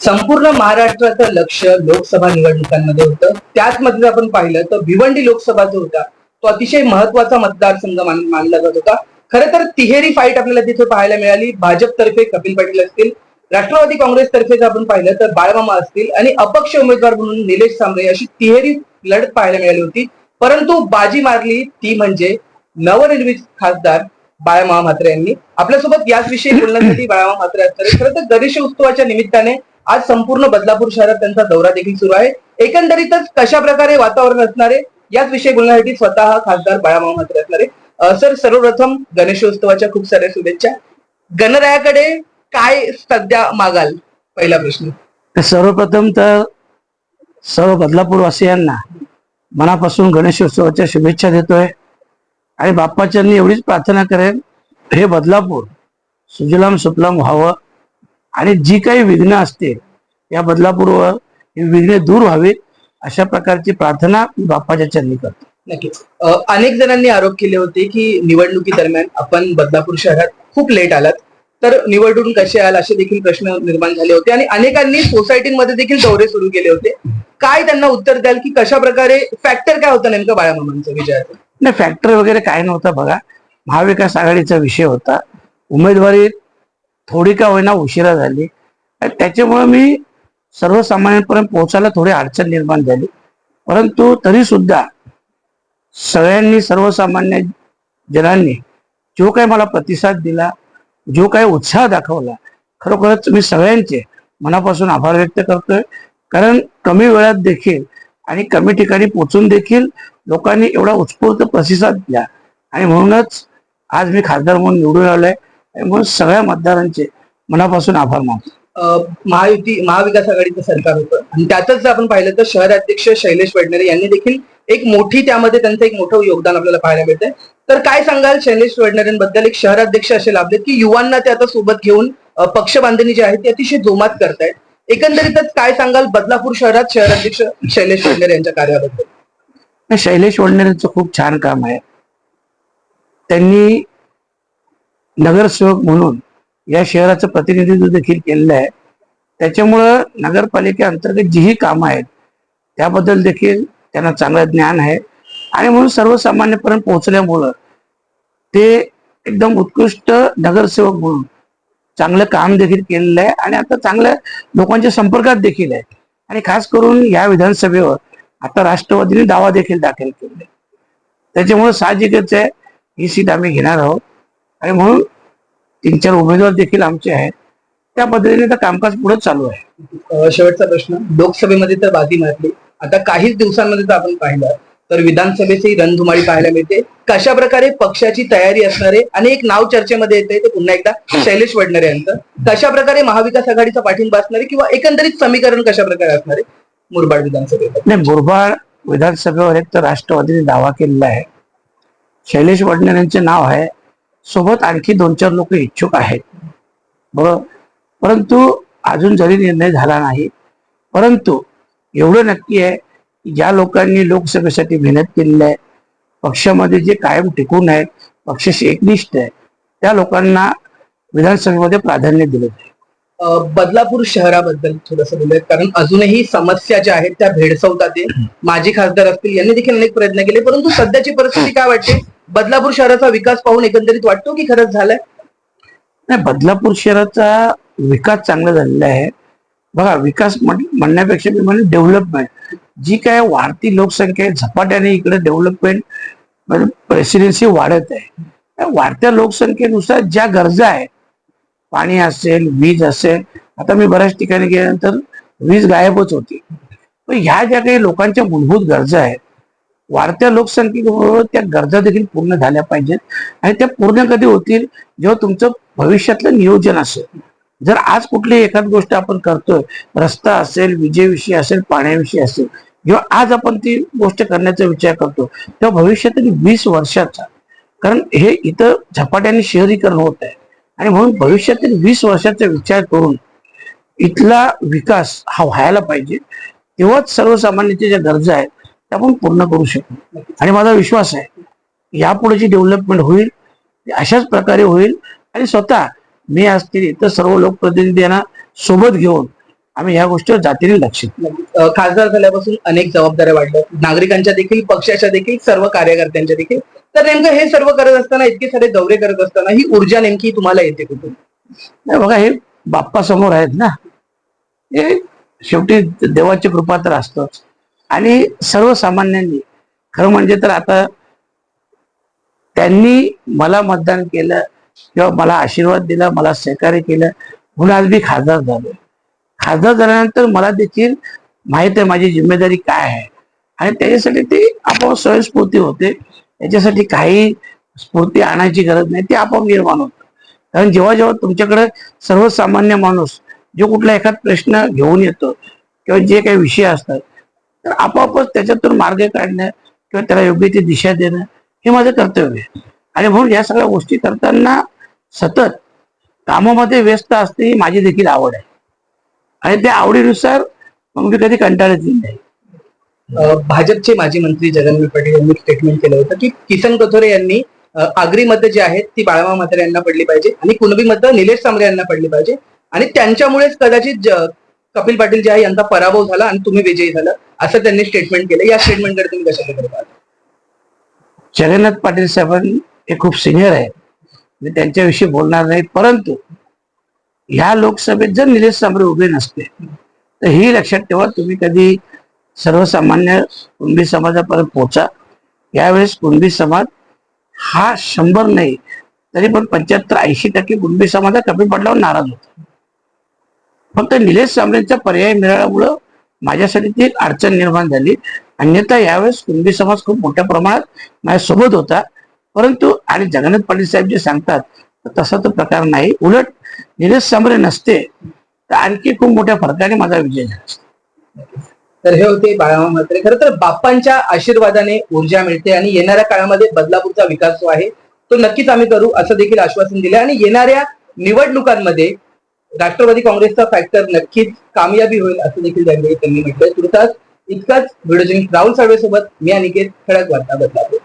संपूर्ण महाराष्ट्राचं लक्ष लोकसभा निवडणुकांमध्ये होतं. त्याच मध्ये आपण पाहिलं तर भिवंडी लोकसभा जो होता तो अतिशय महत्त्वाचा मतदारसंघ मानला जात होता. खरं तर तिहेरी फाईट आपल्याला तिथे पाहायला मिळाली. भाजपतर्फे कपिल पाटील असतील राष्ट्रवादी काँग्रेसतर्फे जर आपण पाहिलं तर बाळमामा असतील आणि अपक्ष उमेदवार म्हणून निलेश सांबरे अशी तिहेरी लढत पाहायला मिळाली होती. परंतु बाजी मारली ती म्हणजे नवनिर्मित खासदार बाळामामा म्हात्रे यांनी. आपल्यासोबत याच विषयी बोलण्यासाठी बाळामामा म्हात्रे असतात. खरं तर गणेश उत्सवाच्या निमित्ताने आज संपूर्ण बदलापूर शहरात त्यांचा दौरा देखील सुरू आहे. एकंदरीतच कशा प्रकारे वातावरण असणार आहे याच विषयी बोलण्यासाठी स्वतः खासदार बाळामाव म्हात्रे असणार आहे. सर सर्वप्रथम गणेशोत्सवाच्या खूप साऱ्या शुभेच्छा. गणरायाकडे काय सध्या मागाल? पहिला प्रश्न. सर्वप्रथम तर सर्व बदलापूरवासियांना मनापासून गणेशोत्सवाच्या शुभेच्छा देतोय. आणि बाप्पाच्यांनी एवढीच प्रार्थना करेन हे बदलापूर सुजलाम सुफलाम व्हावं. आणि जी काही विघ्न असतील या बदलापूरवर ही विघ्ने दूर व्हावीत अशा प्रकारची प्रार्थना मी बाप्पाच्या चरणी करतो. नक्कीच. अनेक जणांनी आरोप केले होते की निवडणुकी दरम्यान आपण बदलापूर शहरात खूप लेट आलात. तर निवडून कसे आल असे देखील प्रश्न निर्माण झाले होते आणि अनेकांनी सोसायटीमध्ये देखील दौरे सुरू केले होते. काय त्यांना उत्तर द्याल की कशा प्रकारे फॅक्टर काय होतं नेमकं बाळामामांचं विजयाचं नाही फॅक्टर वगैरे काय नव्हतं बघा. महाविकास आघाडीचा विषय होता. उमेदवारी थोडी का होईना उशिरा झाली. त्याच्यामुळे मी सर्वसामान्यांपर्यंत पोहोचायला थोडी अडचण निर्माण झाली. परंतु तरी सुद्धा सगळ्यांनी सर्वसामान्य जनांनी जो काही मला प्रतिसाद दिला जो काही उत्साह दाखवला खरोखरच मी सगळ्यांचे मनापासून आभार व्यक्त करतोय. कारण कमी वेळात देखील आणि कमी ठिकाणी पोचून देखील लोकांनी एवढा उत्स्फूर्त प्रतिसाद दिला. आणि म्हणूनच आज मी खासदार म्हणून निवडून आलोय. सगळ्या मतदारांचे मनापासून आभार मानतो. महायुती महाविकास आघाडीचं सरकार होतं. आणि त्यातच जर आपण पाहिलं तर शहर अध्यक्ष शैलेश वडनेरे यांनी देखील एक मोठी त्यामध्ये त्यांचं एक मोठं योगदान आपल्याला पाहायला मिळतंय. तर काय सांगाल शैलेश वडनेरेंबद्दल? एक शहराध्यक्ष असे लाभले की युवांना ते आता सोबत घेऊन पक्ष बांधणी जी आहे ती अतिशय जोमात करतायत. एकंदरीतच काय सांगाल बदलापूर शहरात शहराध्यक्ष शैलेश वडनेरे यांच्या कार्याबद्दल? शैलेश वडनेरेंचं खूप छान काम आहे. त्यांनी नगरसेवक म्हणून या शहराचं प्रतिनिधित्व देखील केलेलं आहे. त्याच्यामुळं नगरपालिकेअंतर्गत जीही कामं आहेत त्याबद्दल देखील त्यांना चांगलं ज्ञान आहे. आणि म्हणून सर्वसामान्यपर्यंत पोहोचल्यामुळं ते एकदम उत्कृष्ट नगरसेवक म्हणून चांगलं काम देखील केलेलं आहे आणि आता चांगल्या लोकांच्या संपर्कात देखील आहे. आणि खास करून या विधानसभेवर आता राष्ट्रवादीने दावा देखील दाखल केलेला आहे. त्याच्यामुळे साहजिकच आहे ही सीट आम्ही घेणार आहोत. आणि म्हणून तीन चार उमेदवार देखील आमचे आहेत. त्या पद्धतीने तर कामकाज पुढे चालू आहे. शेवटचा प्रश्न. लोकसभेमध्ये तर बाजी मारली. आता काहीच दिवसांमध्ये जर आपण पाहिलं. तर विधानसभेची रणधुमाळी पाहायला मिळते. कशा प्रकारे पक्षाची तयारी असणारे आणि एक नाव चर्चेमध्ये येते ते पुन्हा एकदा शैलेश वडनेरे यांचं. कशा प्रकारे महाविकास आघाडीचा पाठिंबा असणारे किंवा एकंदरीत समीकरण कशा प्रकारे असणारे? मुरबाड विधानसभेत नाही मुरबाड विधानसभेवर एक तर राष्ट्रवादीने दावा केलेला आहे. शैलेश वडनेर यांचे नाव आहे. सोबत आणखी दोन चार लोक इच्छुक आहेत. बरोबर परंतु अजून जरी निर्णय झाला नाही परंतु एवढं नक्की आहे की ज्या लोकांनी लोकसभेसाठी मेहनत केलेली आहे पक्षामध्ये जे कायम टिकून आहेत पक्षाशी एकनिष्ठ आहे त्या लोकांना विधानसभेमध्ये प्राधान्य दिलं जाईल. बदलापूर शहराबद्दल थोडंसं बोलूयात कारण अजूनही समस्या ज्या आहेत त्या भेडसवतात माजी खासदार असतील यांनी देखील अनेक प्रयत्न केले परंतु सध्याची परिस्थिती काय वाटते? बदलापूर शहराचा विकास पाहून एकंदरीत वाटतो की खरंच झालाय? नाही बदलापूर शहराचा विकास चांगला झालेला आहे. बघा विकास म्हणण्यापेक्षा मी म्हणजे डेव्हलपमेंट जी काय वाढती लोकसंख्या आहे झपाट्याने इकडे डेव्हलपमेंट म्हणजे प्रेसिडेन्सी वाढत आहे. वाढत्या लोकसंख्येनुसार ज्या गरजा आहेत पाणी असेल वीज असेल आता मी बऱ्याच ठिकाणी गेल्यानंतर वीज गायबच होती. पण ह्या ज्या काही लोकांच्या मूलभूत गरजा आहेत वाढत्या लोकसंख्येबरोबर हो, त्या गरजा देखील पूर्ण झाल्या पाहिजेत. आणि त्या पूर्ण कधी होतील? जेव्हा तुमचं भविष्यातलं नियोजन असेल. जर आज कुठली एखाद गोष्ट आपण करतोय रस्ता असेल विजेविषयी असेल पाण्याविषयी असेल जेव्हा आज आपण ती गोष्ट करण्याचा विचार करतो तेव्हा भविष्यातील वीस वर्षाचा. कारण हे इथं झपाट्याने शहरीकरण होत आहे. आणि म्हणून भविष्यातील वीस वर्षाचा विचार करून इथला विकास हा व्हायला पाहिजे. तेव्हाच सर्वसामान्यांच्या ज्या गरजा आहेत त्या आपण पूर्ण करू शकू. आणि माझा विश्वास आहे यापुढे जी डेव्हलपमेंट होईल ती अशाच प्रकारे होईल. आणि स्वतः मी असतील इतर सर्व लोकप्रतिनिधी यांना सोबत घेऊन आम्ही ह्या गोष्टीवर जातीने लक्ष खासदार झाल्यापासून अनेक जबाबदाऱ्या वाढल्या. नागरिकांच्या देखील पक्षाच्या देखील सर्व कार्यकर्त्यांच्या देखील. तर नेमकं हे सर्व करत असताना इतके सारे दौरे करत असताना ही ऊर्जा नेमकी तुम्हाला येते कुठून? नाही बघा हे बाप्पा समोर आहेत ना. हे शेवटी देवाची कृपा तर असतोच. आणि सर्वसामान्यांनी खरं म्हणजे तर आता त्यांनी मला मतदान केलं किंवा मला आशीर्वाद दिला मला सहकार्य केलं म्हणून आज मी खासदार झालोय खासदार झाल्यानंतर मला देखील माहीत आहे माझी जिम्मेदारी काय आहे. आणि त्याच्यासाठी ते आपोआप स्वयंस्फूर्ती होते. त्याच्यासाठी काही स्फूर्ती आणायची गरज नाही. ती आपोआप निर्माण होतं. कारण जेव्हा जेव्हा तुमच्याकडे सर्वसामान्य माणूस जो कुठला एखाद प्रश्न घेऊन येतो किंवा जे काही विषय असतात तर आपोआपच त्याच्यातून मार्ग काढणं किंवा त्याला योग्य ती दिशा देणं हे माझं कर्तव्य आहे. आणि म्हणून या सगळ्या गोष्टी करताना सतत कामामध्ये व्यस्त असते ही माझी देखील आवड आहे. आणि त्या आवडीनुसार मग मी कधी कंटाळत नाही. भाजपचे माजी मंत्री जगन्नाथ पाटील यांनी स्टेटमेंट केलं होतं की किसन कथोरे यांनी आगरी मतं जी आहेत ती बाळामा म्हातारे यांना पडली पाहिजे आणि कुणबी मतं निलेश सांबरे यांना पडली पाहिजे. आणि त्यांच्यामुळेच कदाचित कपिल पाटील जे आहे यांचा पराभव झाला आणि तुम्ही विजयी झाला असं त्यांनी स्टेटमेंट केलं. या स्टेटमेंटकडे तुम्ही कशा प्रकारे जगन्नाथ पाटील साहेबां हे खूप सिनियर आहेत. मी त्यांच्याविषयी बोलणार नाही परंतु ह्या लोकसभेत जर निलेश सांबरे उभे नसते तर ही लक्षात ठेवा तुम्ही कधी सर्वसामान्य कुणबी समाजापर्यंत पोहोचा. यावेळेस कुणबी समाज हा शंभर नाही तरी पण पंच्याहत्तर ऐंशी टक्के कुणबी समाज कमी पडल्यावर नाराज होता. फक्त निलेश सांबरेंचा पर्याय मिळाल्यामुळं माझ्यासाठी ती एक अडचण निर्माण झाली. अन्यथा यावेळेस कुणबी समाज खूप मोठ्या प्रमाणात माझ्यासोबत होता. परंतु आणि जगन्नाथ पाटील साहेब जे सांगतात तसा तो प्रकार नाही. उलट निलेश सांबरे नसते तर आणखी खूप मोठ्या फरकाने माझा विजय झाला. तर हे होते बाळा म्हात्रे. खरं तर बाप्पांच्या आशीर्वादाने ऊर्जा मिळते आणि येणाऱ्या काळामध्ये बदलापूरचा विकास जो आहे तो नक्कीच आम्ही करू असं देखील आश्वासन दिले. आणि येणाऱ्या निवडणुकांमध्ये राष्ट्रवादी काँग्रेसचा फॅक्टर नक्कीच कामयाबी होईल असं देखील त्यावेळी त्यांनी म्हटलंय. तुर्तास इतकाच व्हिडिओ राहुल साळवे सोबत मी अनिकेत खडक वार्ता बदलापूर.